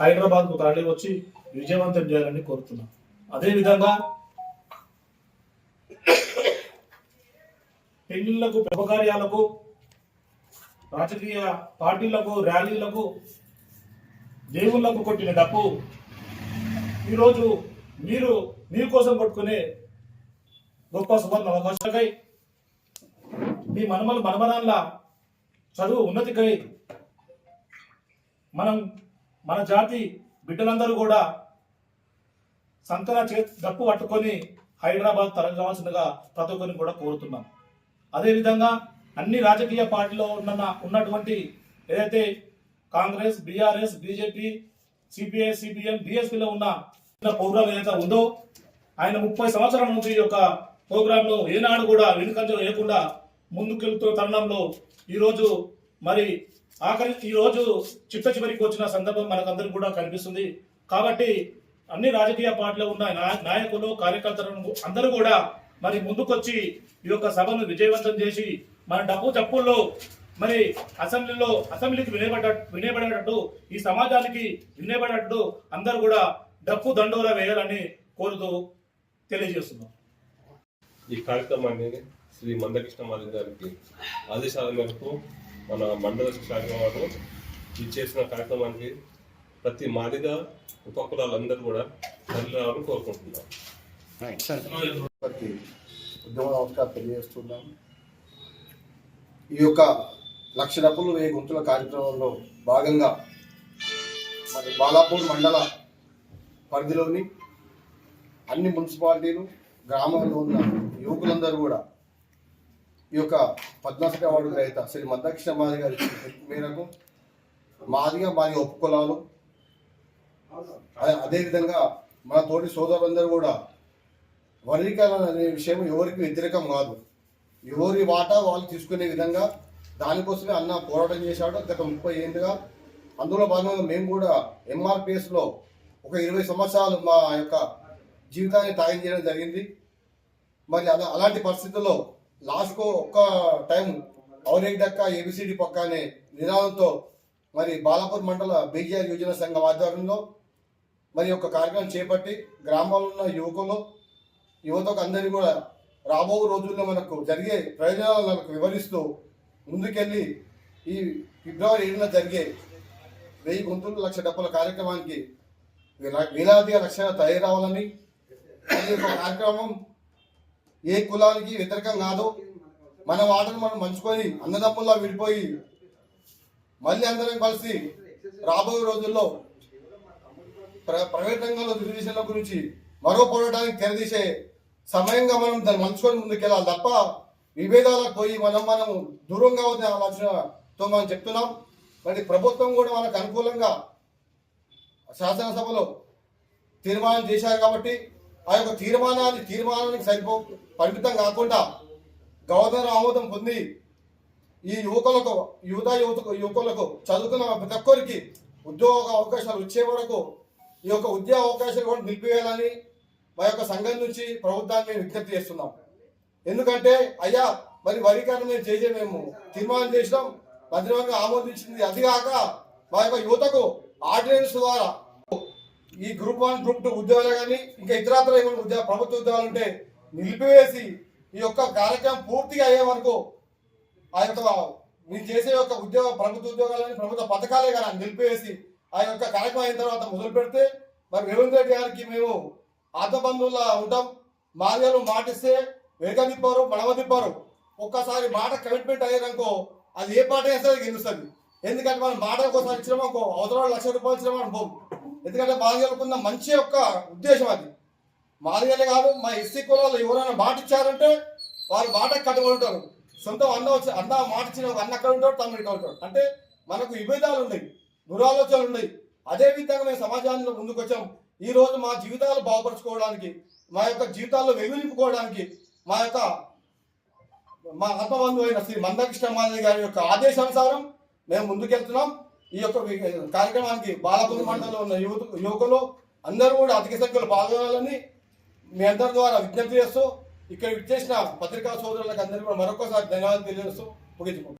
హైదరాబాద్కు తరలి వచ్చి విజయవంతం చేయాలని కోరుతున్నా. అదే విధంగా పెళ్ళిళ్ళకు శుభకార్యాలకు రాజకీయ పార్టీలకు ర్యాలీలకు దేవుళ్ళకు కొట్టిన డప్పు ఈరోజు మీరు మీకోసం కొట్టుకునే గొప్ప సువర్ణ అవకాశాలకై మీ మనమల మనమరాన్ల చదువు ఉన్నతికై. మనం మన జాతి బిడ్డలందరూ కూడా సంతన చే దప్పు పట్టుకొని హైదరాబాద్ తరలిరావాల్సిందిగా ప్రతి ఒక్కరిని కూడా కోరుతున్నాం. అదేవిధంగా అన్ని రాజకీయ పార్టీలో ఉన్న ఉన్నటువంటి ఏదైతే Congress BRS BJP CPI CPM బిఎస్పీలో ఉన్న పౌరులు ఏదైతే ఉందో ఆయన ముప్పై సంవత్సరాల నుంచి ఈ యొక్క ప్రోగ్రాంలో ఏనాడు కూడా వెనుకంజ లేకుండా ముందుకెళ్తున్న తరుణంలో ఈరోజు మరి ఆఖరి ఈ రోజు చిట్ట చివరికి వచ్చిన సందర్భం మనకందరికి కూడా కనిపిస్తుంది. కాబట్టి అన్ని రాజకీయ పార్టీలో ఉన్న నాయ- నాయకులు కార్యకర్తలను అందరూ కూడా మరి ముందుకొచ్చి ఈ యొక్క సభను విజయవంతం చేసి మన డబ్బు చప్పుల్లో మరి అసెంబ్లీలో అసెంబ్లీకి వినేబడ వినేబడేటట్టు ఈ సమాజానికి వినేబడేటట్టు అందరూ కూడా డప్పు దండోరా వేయాలని కోరుతూ తెలియజేస్తున్నాం. ఈ కార్యక్రమాన్ని శ్రీ మందకృష్ణ మాది గారికి ఆదేశాల మేరకు మన మండల శాఖ వారు ఈ చేసిన కార్యక్రమానికి ప్రతి మాదిగా ఉపకులాలందరూ కూడా తరలి రావాలని కోరుకుంటున్నాం ఉద్యమ నమస్కారం తెలియజేస్తున్నాం. ఈ యొక్క లక్ష డబ్బులు వెయ్యి గుంతుల కార్యక్రమంలో భాగంగా మరి బాలాపూర్ మండల పరిధిలోని అన్ని మున్సిపాలిటీలు గ్రామంలో ఉన్న యువకులందరూ కూడా ఈ యొక్క పద్మశ్రీ అవార్డు రహిత శ్రీ మద్దకృష్ణ మాది గారి మేరకు మాదిగా మాది ఒప్పుకొలాలు. అదే- అదేవిధంగా మన తోటి సోదరులందరూ కూడా వర్గీకరణ అనే విషయం ఎవరికి వ్యతిరేకం కాదు. ఎవరి వాటా వాళ్ళు తీసుకునే విధంగా దానికోసమే అన్న పోరాటం చేశాడు. గత ముప్పై ఏళ్ళుగా అందులో భాగంగా మేము కూడా ఎంఆర్పిఎస్లో ఒక ఇరవై సంవత్సరాలు మా యొక్క జీవితాన్ని త్యాగం చేయడం జరిగింది. మరి అలా అలాంటి పరిస్థితుల్లో లాస్ట్కు ఒక్క టైం అవరేక్ దక్క ఏబిసిడి పక్క అనే నినాదంతో మరి బాలాపూర్ మండల బీజీఆర్ యువజన సంఘం ఆధ్వర్యంలో మరి ఒక కార్యక్రమం చేపట్టి గ్రామాల్లో ఉన్న యువకులు యువతకు అందరికీ కూడా రాబో రోజుల్లో మనకు జరిగే ప్రయోజనాలు మనకు వివరిస్తూ ముందుకెళ్ళి ఈ ఫిబ్రవరి ఏడున జరిగే వెయ్యి గుంతులు లక్ష డబ్బుల కార్యక్రమానికి వేలాదిగా లక్షగా తయారవ్వాలని కార్యక్రమం ఏ కులానికి వ్యతిరేకం కాదు. మన వాటను మనం మంచుకొని అన్నదమ్ముల్లో విడిపోయి మళ్ళీ అందరం కలిసి రాబోయే రోజుల్లో ప్ర- ప్రైవేట్ రంగంలో రిజర్వేషన్ల గురించి మరో పోరాటానికి తెరదీసే సమయంగా మనం దాన్ని మంచుకొని ముందుకెళ్ళాలి తప్ప విభేదాలకు పోయి మనం మనం దూరంగా ఉన్న ఆలోచనతో మనం చెప్తున్నాం. మరి ప్రభుత్వం కూడా మనకు అనుకూలంగా శాసనసభలో తీర్మానం చేశారు కాబట్టి ఆ యొక్క తీర్మానాన్ని తీర్మానానికి సరిపో పరిమితం కాకుండా గవర్నర్ ఆమోదం పొంది ఈ యువకులకు యువత యువతకు యువకులకు చదువుకున్న ప్రతి ఒక్కరికి ఉద్యోగ అవకాశాలు వచ్చే వరకు ఈ యొక్క ఉద్యోగ అవకాశాలు కూడా నిలిపివేయాలని మా యొక్క సంఘం నుంచి ప్రభుత్వాన్ని మేము విజ్ఞప్తి చేస్తున్నాం. ఎందుకంటే అయ్యా మరి వరీకరణ మేము చేసే మేము తీర్మానం చేసినాం మంత్రివర్గం ఆమోదించింది. అదిగాక మా యొక్క యువతకు ఆర్డినెన్స్ ద్వారా ఈ గ్రూప్ వన్ గ్రూప్ టూ ఉద్యోగాలు కానీ ఇంకా ఇతరత్ర ఏమైనా ఉద్యోగ ప్రభుత్వ ఉద్యోగాలు ఉంటే నిలిపివేసి ఈ యొక్క కార్యక్రమం పూర్తిగా అయ్యే వరకు ఆ యొక్క మీరు చేసే యొక్క ఉద్యోగ ప్రభుత్వ ఉద్యోగాలని ప్రభుత్వ పథకాలే కానీ నిలిపివేసి ఆ యొక్క కార్యక్రమం అయిన తర్వాత మొదలు పెడితే మరి రేవంత్ రెడ్డి గారికి మేము ఆత్మబంధువులా ఉంటాం. మార్గాలు మాటిస్తే వెనుక తిప్పారు మడవ తిప్పారు. ఒక్కసారి మాట కమిట్మెంట్ అయ్యారనుకో అది ఏ పాట వేస్తే గెలుస్తుంది. ఎందుకంటే మనం మాట ఒకసారి ఇచ్చినామనుకో అవతల లక్ష రూపాయలు ఇచ్చినామో ఎందుకంటే మార్గాలకున్న మంచి యొక్క ఉద్దేశం అది. మాదిగలే కాదు మా ఎస్సీ కులాలు ఎవరైనా మాట ఇచ్చారంటే వారు మాట కట్టుబడి ఉంటారు సొంతం అన్న వచ్చి అన్న మాట ఇచ్చిన అన్న అక్కడ ఉంటాడు? తమ్ముడు ఇక్కడ ఉంటాడు? అంటే మనకు విభేదాలు ఉన్నాయి దురాలోచనలు ఉన్నాయి. అదే విధంగా మేము సమాజాన్ని ముందుకు వచ్చాం. ఈ రోజు మా జీవితాలు బాగుపరచుకోవడానికి మా యొక్క జీవితాల్లో వెలుగు మా యొక్క మా ఆత్మబంధువు అయిన శ్రీ మందకృష్ణ మాధవి గారి యొక్క ఆదేశానుసారం మేము ముందుకెళ్తున్నాం. ఈ యొక్క కార్యక్రమానికి బాలపూర్ మండలంలో ఉన్న యువత యువకులు అందరూ కూడా అధిక సంఖ్యలో పాల్గొనాలని మీ అందరి ద్వారా విజ్ఞప్తి చేస్తూ ఇక్కడ విచ్చేసిన పత్రికా సోదరులకు అందరికీ కూడా మరొకసారి ధన్యవాదాలు తెలియజేస్తూ ముగించుకుంటాం